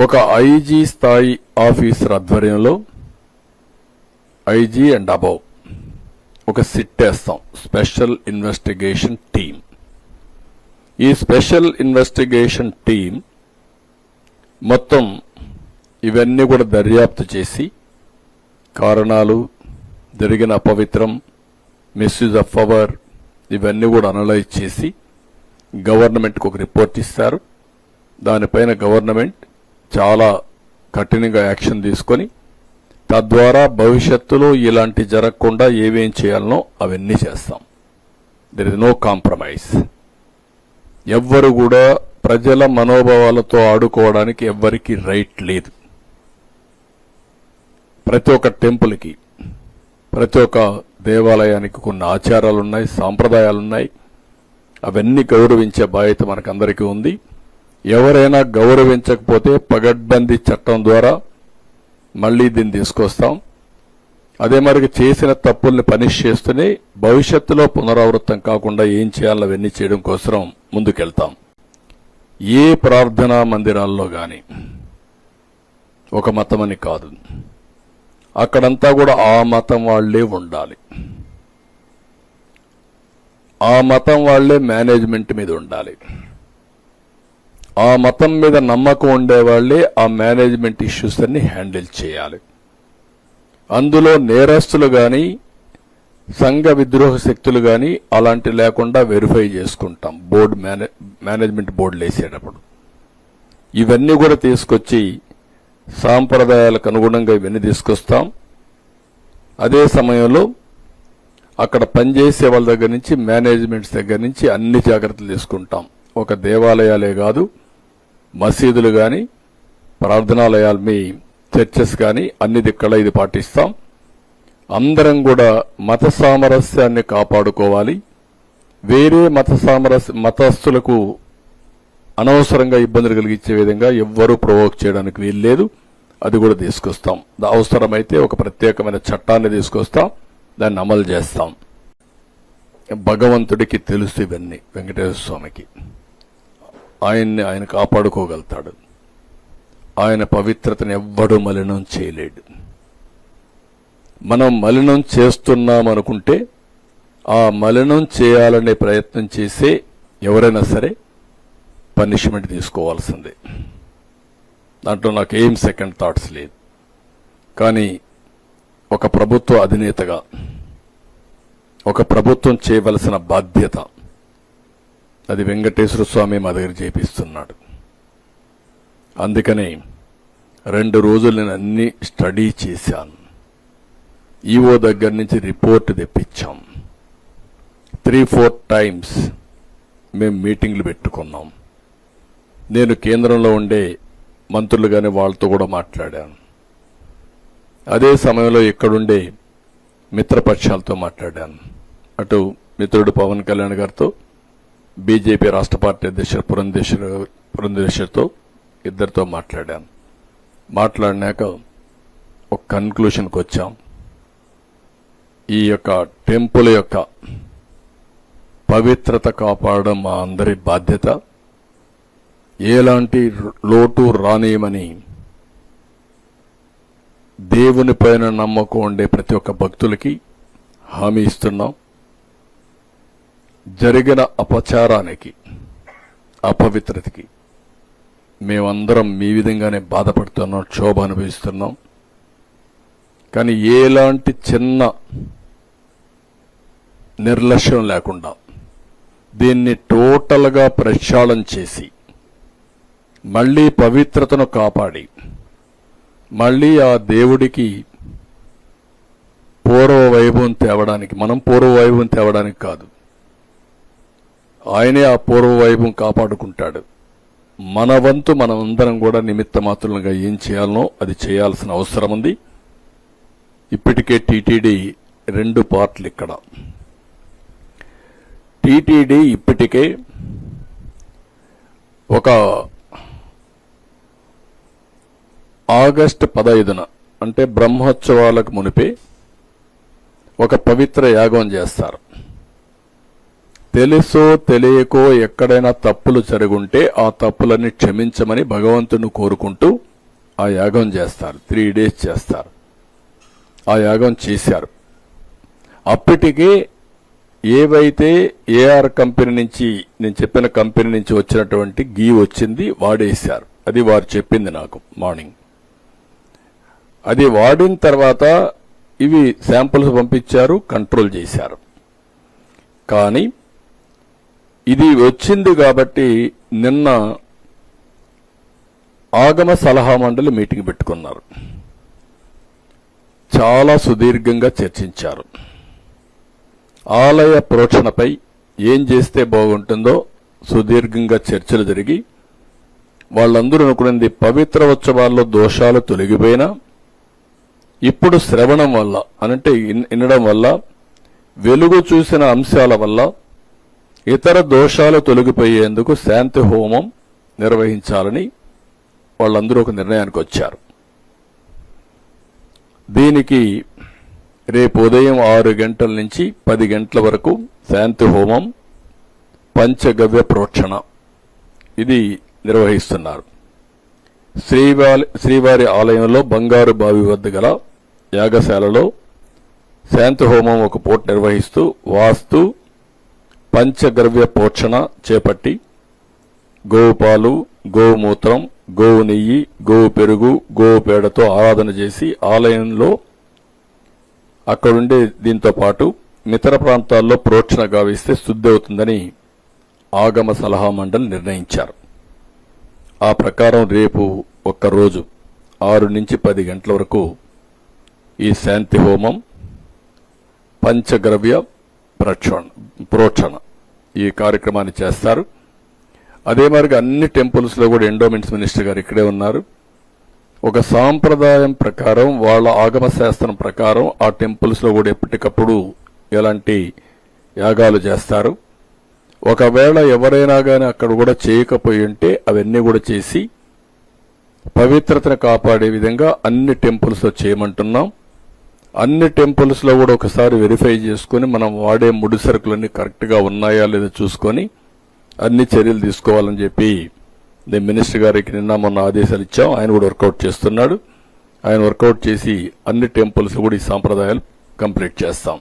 ఒక ఐజీ స్థాయి ఆఫీసర్ ఆధ్వర్యంలో ఐజీ అండ్ అబౌవ్ ఒక సిట్ వేస్తాం స్పెషల్ ఇన్వెస్టిగేషన్ టీం ఈ స్పెషల్ ఇన్వెస్టిగేషన్ టీం మొత్తం ఇవన్నీ కూడా దర్యాప్తు చేసి కారణాలు జరిగిన అపవిత్రం మిస్యూజ్ ఆఫ్ పవర్ ఇవన్నీ కూడా అనలైజ్ చేసి గవర్నమెంట్కి ఒక రిపోర్ట్ ఇస్తారు. దానిపైన గవర్నమెంట్ చాలా కఠినంగా యాక్షన్ తీసుకొని తద్వారా భవిష్యత్తులో ఇలాంటి జరగకుండా ఏమేం చేయాలనో అవన్నీ చేస్తాం. దెర్ ఇస్ నో కాంప్రమైజ్ ఎవ్వరు కూడా ప్రజల మనోభావాలతో ఆడుకోవడానికి ఎవ్వరికి రైట్ లేదు. ప్రతి ఒక్క టెంపుల్కి ప్రతి ఒక్క దేవాలయానికి కొన్ని ఆచారాలు ఉన్నాయి సాంప్రదాయాలు ఉన్నాయి అవన్నీ గౌరవించే బాధ్యత మనకందరికీ ఉంది. ఎవరైనా గౌరవించకపోతే పగడ్బందీ చట్టం ద్వారా మళ్ళీ దీన్ని తీసుకొస్తాం. అదే మరి చేసిన తప్పుల్ని పనిష్ చేస్తూనే భవిష్యత్తులో పునరావృతం కాకుండా ఏం చేయాలో అవన్నీ చేయడం కోసం ముందుకెళ్తాం. ఏ ప్రార్థనా మందిరాల్లో గాని ఒక మతమని కాదు. అక్కడంతా కూడా ఆ మతం వాళ్ళే ఉండాలి. ఆ మతం వాళ్ళే మేనేజ్మెంట్ మీద ఉండాలి. ఆ మతం మీద నమ్మకం ఉండేవాళ్ళే ఆ మేనేజ్మెంట్ ఇష్యూస్ అన్ని హ్యాండిల్ చేయాలి. అందులో నేరస్తులు కానీ సంఘ విద్రోహ శక్తులు కానీ అలాంటి లేకుండా వెరిఫై చేసుకుంటాం. బోర్డు మేనే- మేనేజ్మెంట్ బోర్డులు వేసేటప్పుడు ఇవన్నీ కూడా తీసుకొచ్చి సాంప్రదాయాలకు అనుగుణంగా ఇవన్నీ తీసుకొస్తాం. అదే సమయంలో అక్కడ పనిచేసే వాళ్ళ దగ్గర నుంచి మేనేజ్మెంట్స్ దగ్గర నుంచి అన్ని జాగ్రత్తలు తీసుకుంటాం. ఒక దేవాలయాలే కాదు మసీదులు కానీ ప్రార్థనాలయాలు మీ చర్చెస్ కానీ అన్ని దిక్కల ఇది పాటిస్తాం. అందరం కూడా మత సామరస్యాన్ని కాపాడుకోవాలి. వేరే మత సామరస్య మతస్థులకు అనవసరంగా ఇబ్బందులు కలిగించే విధంగా ఎవ్వరూ ప్రొవోక్ చేయడానికి వీల్లేదు. అది కూడా తీసుకొస్తాం. అవసరమైతే ఒక ప్రత్యేకమైన చట్టాన్ని తీసుకొస్తాం. దాన్ని అమలు చేస్తాం. భగవంతుడికి తెలుసు ఇవన్నీ వెంకటేశ్వర స్వామికి. ఆయన్ని ఆయన కాపాడుకోగలుగుతాడు. ఆయన పవిత్రతను ఎవ్వడూ మలినం చేయలేడు. మనం మలినం చేస్తున్నాం అనుకుంటే ఆ మలినం చేయాలనే ప్రయత్నం చేసే ఎవరైనా సరే పనిష్మెంట్ తీసుకోవాల్సిందే. దాంట్లో నాకు ఏం సెకండ్ థాట్స్ లేదు. కానీ ఒక ప్రభుత్వ అధినేతగా ఒక ప్రభుత్వం చేయవలసిన బాధ్యత అది వెంకటేశ్వర స్వామి మా దగ్గర చేపిస్తున్నాడు. అందుకనే రెండు రోజులు నేను అన్ని స్టడీ చేశాను. ఈఓ దగ్గర నుంచి రిపోర్ట్ తెప్పించాం. త్రీ ఫోర్ టైమ్స్ మేము మీటింగ్లు పెట్టుకున్నాం. నేను కేంద్రంలో ఉండే మంత్రులు కానీ వాళ్ళతో కూడా మాట్లాడాను. అదే సమయంలో ఇక్కడుండే మిత్రపక్షాలతో మాట్లాడాను. అటు మిత్రుడు పవన్ కళ్యాణ్ గారితో బీజేపీ రాష్ట్ర పార్టీ అధ్యక్షుడు పురంధేశ్వర పురంధేశ్వరితో ఇద్దరితో మాట్లాడాను మాట్లాడినాక ఒక కన్క్లూషన్కి వచ్చాం. ఈ యొక్క టెంపుల్ యొక్క పవిత్రత కాపాడడం మా అందరి బాధ్యత. ఎలాంటి లోటు రానియమని దేవుని పైన నమ్మకం ఉండే ప్రతి ఒక్క భక్తులకి హామీ ఇస్తున్నాం. జరిగిన అపచారానికి అపవిత్రతకి మేమందరం మీ విధంగానే బాధపడుతున్నాం క్షోభ అనుభవిస్తున్నాం. కానీ ఎలాంటి చిన్న నిర్లక్ష్యం లేకుండా దీన్ని టోటల్గా ప్రక్షాళన చేసి మళ్ళీ పవిత్రతను కాపాడి మళ్ళీ ఆ దేవుడికి పూర్వ వైభవం తేవడానికి మనం పూర్వ వైభవం తేవడానికి కాదు ఆయనే ఆ పూర్వ వైభవం కాపాడుకుంటాడు. మన వంతు మనమందరం కూడా నిమిత్త మాత్రులుగా ఏం చేయాలనో అది చేయాల్సిన అవసరం ఉంది. ఇప్పటికే టీటీడీ రెండు పార్ట్లు ఇక్కడ. టీటీడీ ఇప్పటికే ఒక ఆగస్టు పదహైదున అంటే బ్రహ్మోత్సవాలకు మునిపే ఒక పవిత్ర యాగం చేస్తారు. తెలుసో తెలియకో ఎక్కడైనా తప్పులు జరుగుంటే ఆ తప్పులన్నీ క్షమించమని భగవంతుని కోరుకుంటూ ఆ యాగం చేస్తారు. త్రీ డేస్ చేస్తారు. ఆ యాగం చేశారు. అప్పటికే ఏవైతే ఏఆర్ కంపెనీ నుంచి నేను చెప్పిన కంపెనీ నుంచి వచ్చినటువంటి గీ వచ్చింది వాడేశారు. అది వారు చెప్పింది నాకు మార్నింగ్. అది వాడిన తర్వాత ఇవి శాంపుల్స్ పంపించారు కంట్రోల్ చేశారు. కానీ ఇది వచ్చింది కాబట్టి నిన్న ఆగమ సలహా మండలి మీటింగ్ పెట్టుకున్నారు. చాలా సుదీర్ఘంగా చర్చించారు. ఆలయ ప్రోక్షణపై ఏం చేస్తే బాగుంటుందో సుదీర్ఘంగా చర్చలు జరిగి వాళ్ళందరూ అనుకున్నది పవిత్ర ఉత్సవాల్లో దోషాలు తొలగిపోయినా ఇప్పుడు శ్రవణం వల్ల అనంటే వినడం వల్ల వెలుగు చూసిన అంశాల వల్ల ఇతర దోషాలు తొలగిపోయేందుకు శాంతి హోమం నిర్వహించాలని వాళ్ళందరూ ఒక నిర్ణయానికి వచ్చారు. దీనికి రేపు ఉదయం ఆరు గంటల నుంచి పది గంటల వరకు శాంతి హోమం పంచగవ్య ప్రోక్షణ. ఇది నిర్వహిస్తున్నారు. శ్రీవారి శ్రీవారి ఆలయంలో బంగారు బావి వద్ద గల యాగశాలలో శాంతి హోమం ఒక పూట నిర్వహిస్తూ వాస్తు పంచగవ్య పోషణ చేపట్టి గోపాలు గోమూత్రం గోవు నెయ్యి గోవు పెరుగు గోవు పేడతో ఆరాధన చేసి ఆలయంలో అక్కడుండే దీంతో పాటు మితర ప్రాంతాల్లో ప్రోక్షణ గావిస్తే శుద్ధి అవుతుందని ఆగమ సలహా మండలి నిర్ణయించారు. ఆ ప్రకారం రేపు ఒక్కరోజు ఆరు నుంచి పది గంటల వరకు ఈ శాంతి హోమం పంచగ్రవ్య ప్రక్షణ ప్రోక్షణ ఈ కార్యక్రమాన్ని చేస్తారు. అదే మరిగా అన్ని టెంపుల్స్లో కూడా ఎండోమెంట్స్ మినిస్టర్ గారు ఇక్కడే ఉన్నారు. ఒక సాంప్రదాయం ప్రకారం వాళ్ళ ఆగమ శాస్త్రం ప్రకారం ఆ టెంపుల్స్లో కూడా ఎప్పటికప్పుడు ఎలాంటి యాగాలు చేస్తారు. ఒకవేళ ఎవరైనా కానీ అక్కడ కూడా చేయకపోయి ఉంటే అవన్నీ కూడా చేసి పవిత్రతను కాపాడే విధంగా అన్ని టెంపుల్స్లో చేయమంటున్నాం. అన్ని టెంపుల్స్లో కూడా ఒకసారి వెరిఫై చేసుకుని మనం వాడే ముడి సరుకులన్నీ కరెక్ట్గా ఉన్నాయా లేదా చూసుకొని అన్ని చర్యలు తీసుకోవాలని చెప్పి నేను మినిస్టర్ గారికి నిన్న మొన్న ఆదేశాలు ఇచ్చాం. ఆయన కూడా వర్కౌట్ చేస్తున్నాడు. ఆయన వర్కౌట్ చేసి అన్ని టెంపుల్స్ కూడా ఈ సాంప్రదాయాలు కంప్లీట్ చేస్తాం.